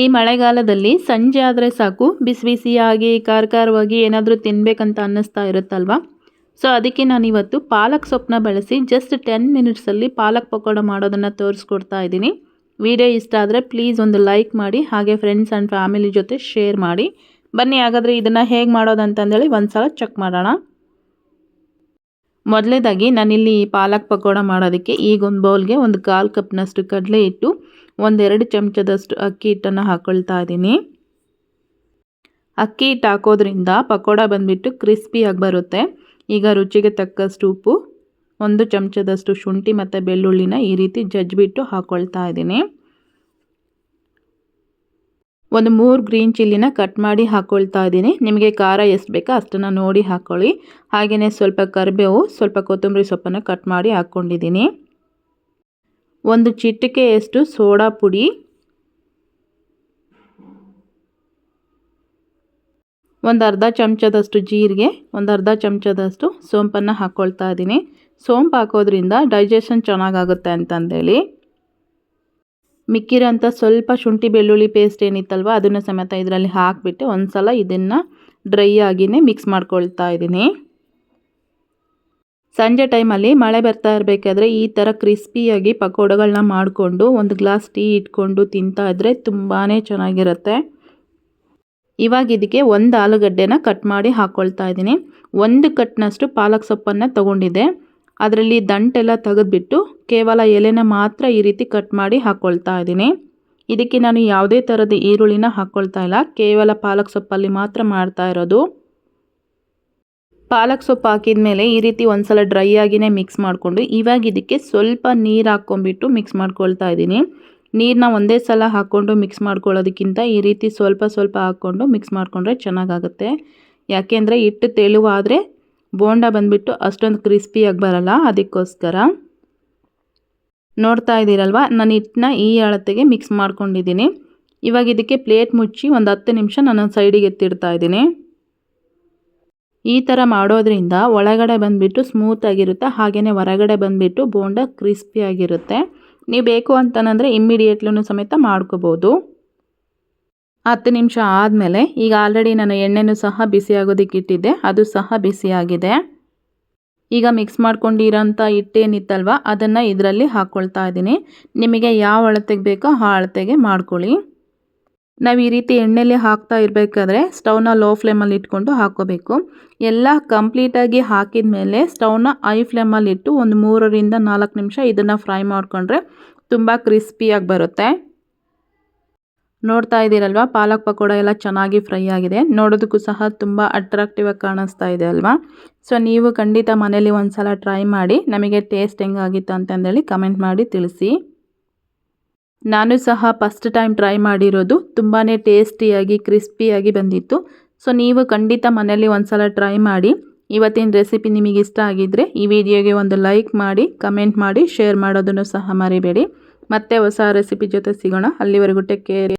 ಈ ಮಳೆಗಾಲದಲ್ಲಿ ಸಂಜೆ ಆದರೆ ಸಾಕು. ಬಿಸಿ ಬಿಸಿಯಾಗಿ ಖಾರ ಖಾರವಾಗಿ ಏನಾದರೂ ತಿನ್ನಬೇಕಂತ ಅನ್ನಿಸ್ತಾ ಇರುತ್ತಲ್ವ? ಸೊ ಅದಕ್ಕೆ ನಾನು ಇವತ್ತು ಪಾಲಕ್ ಸೊಪ್ಪನ್ನ ಬಳಸಿ ಜಸ್ಟ್ ಟೆನ್ ಮಿನಿಟ್ಸಲ್ಲಿ ಪಾಲಕ್ ಪಕೋಡ ಮಾಡೋದನ್ನು ತೋರಿಸ್ಕೊಡ್ತಾ ಇದ್ದೀನಿ. ವಿಡಿಯೋ ಇಷ್ಟ ಆದರೆ ಪ್ಲೀಸ್ ಒಂದು ಲೈಕ್ ಮಾಡಿ, ಹಾಗೆ ಫ್ರೆಂಡ್ಸ್ ಆ್ಯಂಡ್ ಫ್ಯಾಮಿಲಿ ಜೊತೆ ಶೇರ್ ಮಾಡಿ. ಬನ್ನಿ, ಹಾಗಾದರೆ ಇದನ್ನು ಹೇಗೆ ಮಾಡೋದಂತಂದೇಳಿ ಒಂದು ಸಲ ಚೆಕ್ ಮಾಡೋಣ. ಮೊದಲೇದಾಗಿ ನಾನಿಲ್ಲಿ ಪಾಲಕ್ ಪಕೋಡ ಮಾಡೋದಕ್ಕೆ ಈಗ ಒಂದು ಬೌಲ್ಗೆ ಒಂದು ಕಾಲು ಕಪ್ನಷ್ಟು ಕಡಲೆ ಇಟ್ಟು ಒಂದೆರಡು ಚಮಚದಷ್ಟು ಅಕ್ಕಿ ಹಿಟ್ಟನ್ನು ಹಾಕ್ಕೊಳ್ತಾ ಇದ್ದೀನಿ. ಅಕ್ಕಿ ಹಿಟ್ಟು ಹಾಕೋದ್ರಿಂದ ಪಕೋಡ ಬಂದುಬಿಟ್ಟು ಕ್ರಿಸ್ಪಿಯಾಗಿ ಬರುತ್ತೆ. ಈಗ ರುಚಿಗೆ ತಕ್ಕಷ್ಟು ಉಪ್ಪು, ಒಂದು ಚಮಚದಷ್ಟು ಶುಂಠಿ ಮತ್ತು ಬೆಳ್ಳುಳ್ಳಿನ ಈ ರೀತಿ ಜಜ್ಜಿಬಿಟ್ಟು ಹಾಕ್ಕೊಳ್ತಾ ಇದ್ದೀನಿ. ಒಂದು ಮೂರು ಗ್ರೀನ್ ಚಿಲ್ಲಿನ ಕಟ್ ಮಾಡಿ ಹಾಕ್ಕೊಳ್ತಾ ಇದ್ದೀನಿ. ನಿಮಗೆ ಖಾರ ಎಷ್ಟು ಬೇಕೋ ಅಷ್ಟನ್ನು ನೋಡಿ ಹಾಕ್ಕೊಳ್ಳಿ ಹಾಗೆಯೇ ಸ್ವಲ್ಪ ಕರಿಬೇವು, ಸ್ವಲ್ಪ ಕೊತ್ತಂಬರಿ ಸೊಪ್ಪನ್ನು ಕಟ್ ಮಾಡಿ ಹಾಕ್ಕೊಂಡಿದ್ದೀನಿ. ಒಂದು ಚಿಟಿಕೆಯಷ್ಟು ಸೋಡಾ ಪುಡಿ. ಒಂದು ಅರ್ಧ ಚಮಚದಷ್ಟು ಜೀರಿಗೆ, ಒಂದು ಅರ್ಧ ಚಮಚದಷ್ಟು ಸೋಂಪನ್ನು ಹಾಕ್ಕೊಳ್ತಾ ಇದ್ದೀನಿ. ಸೋಂಪು ಹಾಕೋದ್ರಿಂದ ಡೈಜೆಷನ್ ಚೆನ್ನಾಗಾಗುತ್ತೆ ಅಂತಂದೇಳಿ. ಮಿಕ್ಕಿರೋಂಥ ಸ್ವಲ್ಪ ಶುಂಠಿ ಬೆಳ್ಳುಳ್ಳಿ ಪೇಸ್ಟ್ ಏನಿತ್ತಲ್ವ, ಅದನ್ನು ಸಮೇತ ಇದರಲ್ಲಿ ಹಾಕಿಬಿಟ್ಟು ಒಂದು ಸಲ ಇದನ್ನು ಡ್ರೈ ಆಗಿಯೇ ಮಿಕ್ಸ್ ಮಾಡ್ಕೊಳ್ತಾ ಇದ್ದೀನಿ ಸಂಜೆ ಟೈಮಲ್ಲಿ ಮಳೆ ಬರ್ತಾ ಇರಬೇಕಾದ್ರೆ ಈ ಥರ ಕ್ರಿಸ್ಪಿಯಾಗಿ ಪಕೋಡಗಳನ್ನ ಮಾಡಿಕೊಂಡು ಒಂದು ಗ್ಲಾಸ್ ಟೀ ಇಟ್ಕೊಂಡು ತಿಂತಾ ಇದ್ರೆ ತುಂಬಾ ಚೆನ್ನಾಗಿರುತ್ತೆ. ಇವಾಗ ಇದಕ್ಕೆ ಒಂದು ಆಲೂಗಡ್ಡೆನ ಕಟ್ ಮಾಡಿ ಹಾಕ್ಕೊಳ್ತಾ ಇದ್ದೀನಿ ಒಂದು ಕಟ್ನಷ್ಟು ಪಾಲಕ್ ಸೊಪ್ಪನ್ನು ತೊಗೊಂಡಿದ್ದೆ. ಅದರಲ್ಲಿ ದಂಟೆಲ್ಲ ತೆಗೆದ್ಬಿಟ್ಟು ಕೇವಲ ಎಲೆನ ಮಾತ್ರ ಈ ರೀತಿ ಕಟ್ ಮಾಡಿ ಹಾಕ್ಕೊಳ್ತಾ ಇದ್ದೀನಿ. ಇದಕ್ಕೆ ನಾನು ಯಾವುದೇ ಥರದ ಈರುಳ್ಳಿನ ಹಾಕ್ಕೊಳ್ತಾ ಇಲ್ಲ. ಕೇವಲ ಪಾಲಕ್ ಸೊಪ್ಪಲ್ಲಿ ಮಾತ್ರ ಮಾಡ್ತಾ ಇರೋದು. ಪಾಲಕ್ ಸೊಪ್ಪು ಹಾಕಿದ ಮೇಲೆ ಈ ರೀತಿ ಒಂದ್ಸಲ ಡ್ರೈ ಆಗಿನೇ ಮಿಕ್ಸ್ ಮಾಡಿಕೊಂಡು ಇವಾಗ ಇದಕ್ಕೆ ಸ್ವಲ್ಪ ನೀರು ಹಾಕ್ಕೊಂಬಿಟ್ಟು ಮಿಕ್ಸ್ ಮಾಡ್ಕೊಳ್ತಾ ಇದ್ದೀನಿ. ನೀರನ್ನ ಒಂದೇ ಸಲ ಹಾಕ್ಕೊಂಡು ಮಿಕ್ಸ್ ಮಾಡ್ಕೊಳ್ಳೋದಕ್ಕಿಂತ ಈ ರೀತಿ ಸ್ವಲ್ಪ ಸ್ವಲ್ಪ ಹಾಕ್ಕೊಂಡು ಮಿಕ್ಸ್ ಮಾಡಿಕೊಂಡ್ರೆ ಚೆನ್ನಾಗಾಗುತ್ತೆ. ಯಾಕೆಂದರೆ ಹಿಟ್ಟು ತೆಳುವಾದರೆ ಬೋಂಡ ಬಂದುಬಿಟ್ಟು ಅಷ್ಟೊಂದು ಕ್ರಿಸ್ಪಿಯಾಗಿ ಬರಲ್ಲ. ಅದಕ್ಕೋಸ್ಕರ ನೋಡ್ತಾ ಇದ್ದೀರಲ್ವ? ನಾನು ಹಿಟ್ಟನ್ನ ಈ ಅಳತೆಗೆ ಮಿಕ್ಸ್ ಮಾಡ್ಕೊಂಡಿದ್ದೀನಿ. ಇವಾಗ ಇದಕ್ಕೆ ಪ್ಲೇಟ್ ಮುಚ್ಚಿ ಒಂದು ಹತ್ತು ನಿಮಿಷ ನಾನು ಸೈಡಿಗೆ ಎತ್ತಿಡ್ತಾ ಇದ್ದೀನಿ. ಈ ಥರ ಮಾಡೋದ್ರಿಂದ ಒಳಗಡೆ ಬಂದುಬಿಟ್ಟು ಸ್ಮೂತಾಗಿರುತ್ತೆ ಹಾಗೆಯೇ ಹೊರಗಡೆ ಬಂದುಬಿಟ್ಟು ಬೋಂಡ ಕ್ರಿಸ್ಪಿಯಾಗಿರುತ್ತೆ ನೀವು ಬೇಕು ಅಂತಂದರೆ ಇಮ್ಮಿಡಿಯೇಟ್ಲೂ ಸಮೇತ ಮಾಡ್ಕೋಬೋದು. ಹತ್ತು ನಿಮಿಷ ಆದಮೇಲೆ ಈಗ ಆಲ್ರೆಡಿ ನಾನು ಎಣ್ಣೆನೂ ಸಹ ಬಿಸಿಯಾಗೋದಕ್ಕೆ ಇಟ್ಟಿದ್ದೆ, ಅದು ಸಹ ಬಿಸಿಯಾಗಿದೆ ಈಗ ಮಿಕ್ಸ್ ಮಾಡ್ಕೊಂಡಿರೋಂಥ ಹಿಟ್ಟೇನಿತ್ತಲ್ವ, ಅದನ್ನು ಇದರಲ್ಲಿ ಹಾಕ್ಕೊಳ್ತಾ ಇದ್ದೀನಿ. ನಿಮಗೆ ಯಾವ ಅಳತೆಗೆ ಬೇಕೋ ಆ ಅಳತೆಗೆ ಮಾಡ್ಕೊಳ್ಳಿ. ನಾವು ಈ ರೀತಿ ಎಣ್ಣೆಲಿ ಹಾಕ್ತಾ ಇರಬೇಕಾದ್ರೆ ಸ್ಟವ್ನ ಲೋ ಫ್ಲೇಮಲ್ಲಿ ಇಟ್ಕೊಂಡು ಹಾಕ್ಕೋಬೇಕು. ಎಲ್ಲ ಕಂಪ್ಲೀಟಾಗಿ ಹಾಕಿದ ಮೇಲೆ ಸ್ಟವ್ನ ಐ ಫ್ಲೇಮಲ್ಲಿ ಇಟ್ಟು ಒಂದು ಮೂರರಿಂದ ನಾಲ್ಕು ನಿಮಿಷ ಇದನ್ನು ಫ್ರೈ ಮಾಡಿಕೊಂಡ್ರೆ ತುಂಬ ಕ್ರಿಸ್ಪಿಯಾಗಿ ಬರುತ್ತೆ. ನೋಡ್ತಾ ಇದ್ದೀರಲ್ವ? ಪಾಲಕ್ ಪಕೋಡ ಎಲ್ಲ ಚೆನ್ನಾಗಿ ಫ್ರೈ ಆಗಿದೆ. ನೋಡೋದಕ್ಕೂ ಸಹ ತುಂಬ ಅಟ್ರಾಕ್ಟಿವ್ ಆಗಿ ಕಾಣಿಸ್ತಾ ಇದೆ ಅಲ್ವಾ? ಸೊ ನೀವು ಖಂಡಿತ ಮನೇಲಿ ಒಂದು ಸಲ ಟ್ರೈ ಮಾಡಿ. ನಮಗೆ ಟೇಸ್ಟ್ ಹೆಂಗಾಗಿತ್ತು ಅಂತಂದೇಳಿ ಕಮೆಂಟ್ ಮಾಡಿ ತಿಳಿಸಿ. ನಾನು ಸಹ ಫಸ್ಟ್ ಟೈಮ್ ಟ್ರೈ ಮಾಡಿರೋದು ತುಂಬಾ ಟೇಸ್ಟಿಯಾಗಿ ಕ್ರಿಸ್ಪಿಯಾಗಿ ಬಂದಿತ್ತು. ಸೊ ನೀವು ಖಂಡಿತ ಮನೇಲಿ ಒಂದು ಸಲ ಟ್ರೈ ಮಾಡಿ. ಇವತ್ತಿನ ರೆಸಿಪಿ ನಿಮಗೆ ಇಷ್ಟ ಆಗಿದ್ದರೆ ಈ ವಿಡಿಯೋಗೆ ಒಂದು ಲೈಕ್ ಮಾಡಿ ಕಮೆಂಟ್ ಮಾಡಿ ಶೇರ್ ಮಾಡೋದನ್ನು ಸಹ ಮರಿಬೇಡಿ. ಮತ್ತೆ ಹೊಸ ರೆಸಿಪಿ ಜೊತೆ ಸಿಗೋಣ. ಅಲ್ಲಿವರೆಗೂ ಟೇಕ್ ಕೇರ್